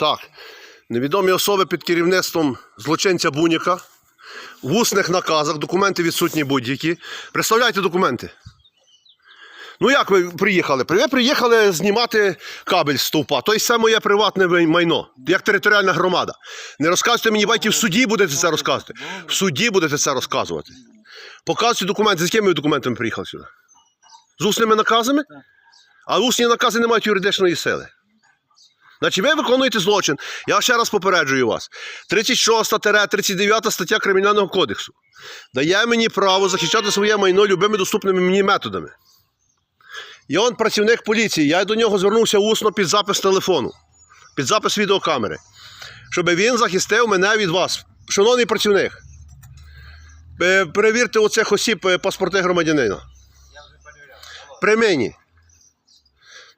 Так. Невідомі особи під керівництвом злочинця Буніка. В усних наказах, документи відсутні будь-які. Представляйте документи. Ну як ви приїхали? Ви приїхали знімати кабель з стовпа. Тобто це моє приватне майно, як територіальна громада. Не розказуйте мені, байки, в суді будете це розказувати. В суді будете це розказувати. Показуйте документи. З якими ви документами приїхали сюди? З усними наказами? А усні накази не мають юридичної сили. Значить, ви виконуєте злочин. Я ще раз попереджую вас. 36-39 стаття Кримінального кодексу дає мені право захищати своє майно любими доступними мені методами. І он працівник поліції. Я до нього звернувся усно під запис телефону, під запис відеокамери, щоб він захистив мене від вас. Шановний працівник, е, перевірте у цих осіб е, паспорти громадянина. При мені.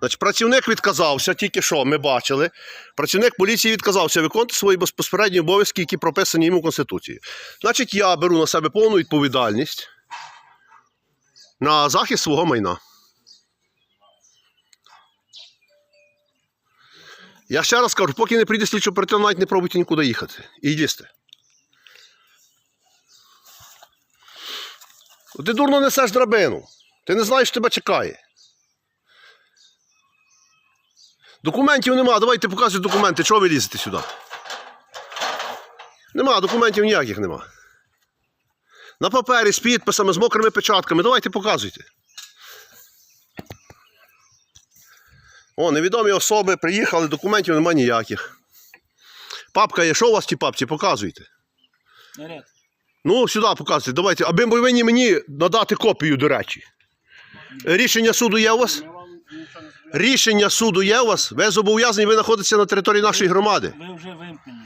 Значить, працівник відказався, тільки що ми бачили. Працівник поліції відказався виконувати свої безпосередні обов'язки, які прописані йому в Конституції. Значить, я беру на себе повну відповідальність на захист свого майна. Я ще раз кажу, поки не прийде слідчо оперативно, навіть не пробуйте нікуди їхати. І їсти. Ти дурно несеш драбину. Ти не знаєш, що тебе чекає. Документів нема, давайте показуйте документи, чого ви лізете сюди? Нема, документів ніяких нема. На папері з підписами, з мокрими печатками. Давайте показуйте. О, невідомі особи приїхали, документів нема ніяких. Папка є, що у вас в тій папці? Показуйте. Наряд. Ну, сюди показуйте. Давайте. Аби ви повинні мені надати копію, до речі. Рішення суду є у вас? Ми вам нічого не зобов'язані. Рішення суду є у вас? Ви зобов'язані, ви знаходитеся на території нашої громади. Ви вже вимкнені.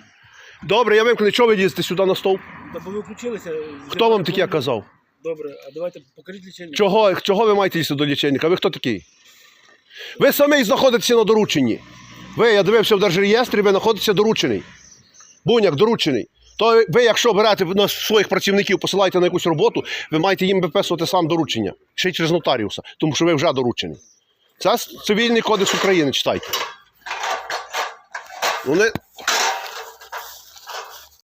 Добре, я вимкну. Чого ви лізете сюди на стовп? Та бо ви включилися. Хто вам таке казав? Добре, а давайте покажіть лічильник. Чого, чого ви маєте лізти до лічильника? Ви хто такий? Ви самі знаходитеся на дорученні. Ви, я дивився в держреєстрі, ви знаходитеся доручений. Буняк доручений. То ви, якщо берете на своїх працівників, посилаєте на якусь роботу, ви маєте їм виписувати сам доручення. Ще й через нотаріуса, тому що ви вже доручений. Це цивільний кодекс України, читайте. Вони